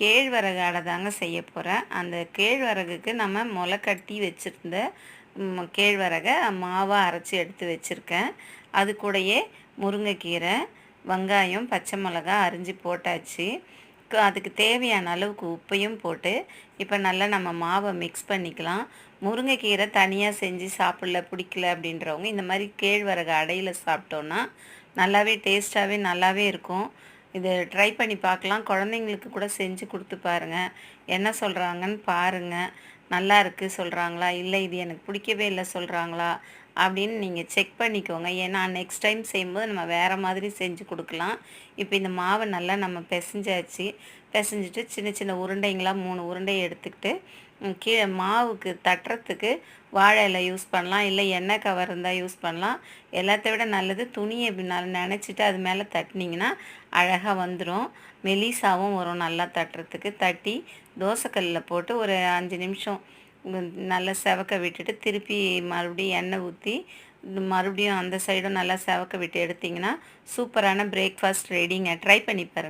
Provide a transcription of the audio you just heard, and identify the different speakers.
Speaker 1: கேழ்வரகு அடை தாங்க செய்ய போகிறேன் அந்த கேழ்வரகுக்கு நம்ம முளை கட்டி வச்சுருந்த கேழ்வரகை மாவாக அரைச்சி எடுத்து வச்சுருக்கேன். அது கூடயே முருங்கைக்கீரை வெங்காயம் பச்சை மிளகா அரிஞ்சு போட்டாச்சு. அதுக்கு தேவையான அளவுக்கு உப்பையும் போட்டு இப்போ நல்லா நம்ம மாவை மிக்ஸ் பண்ணிக்கலாம். முருங்கைக்கீரை தனியாக செஞ்சு சாப்பிடல பிடிக்கல அப்படின்றவங்க இந்த மாதிரி கேழ்வரகு அடையில் சாப்பிட்டோன்னா நல்லாவே டேஸ்ட்டாகவே நல்லாவே இருக்கும். இது ட்ரை பண்ணி பார்க்கலாம். குழந்தைங்களுக்கு கூட செஞ்சு கொடுத்து பாருங்கள் என்ன சொல்கிறாங்கன்னு பாருங்கள் நல்லா இருக்குது சொல்கிறாங்களா இல்லை இது எனக்கு பிடிக்கவே இல்லை சொல்கிறாங்களா அப்படின்னு நீங்கள் செக் பண்ணிக்கோங்க. ஏன்னா நெக்ஸ்ட் டைம் செய்யும்போது நம்ம வேறு மாதிரி செஞ்சு கொடுக்கலாம். இப்போ இந்த மாவை நல்லா நம்ம பிசைஞ்சாச்சு. பிசைஞ்சிட்டு சின்ன சின்ன உருண்டைங்களா மூணு உருண்டையை எடுத்துக்கிட்டு கீழே மாவுக்கு தட்டுறதுக்கு வாழை இலை யூஸ் பண்ணலாம். இல்லை எண்ணெய் கவர் இருந்தால் யூஸ் பண்ணலாம். எல்லாத்த விட நல்லது துணியை பின்னால் நினச்சிட்டு அது மேலே தட்டினீங்கன்னா அழகாக வந்துடும் மெலிசாவும் வரும் நல்லா தட்டுறதுக்கு. தட்டி தோசைக்கல்லில் போட்டு ஒரு அஞ்சு நிமிஷம் நல்லா செவக்க விட்டுட்டு திருப்பி மறுபடியும் எண்ணெய் ஊற்றி மறுபடியும் அந்த சைடும் நல்லா செவக்க விட்டு எடுத்திங்கன்னா சூப்பரான பிரேக்ஃபாஸ்ட் ரெடிங்க ட்ரை பண்ணி பாருங்கள்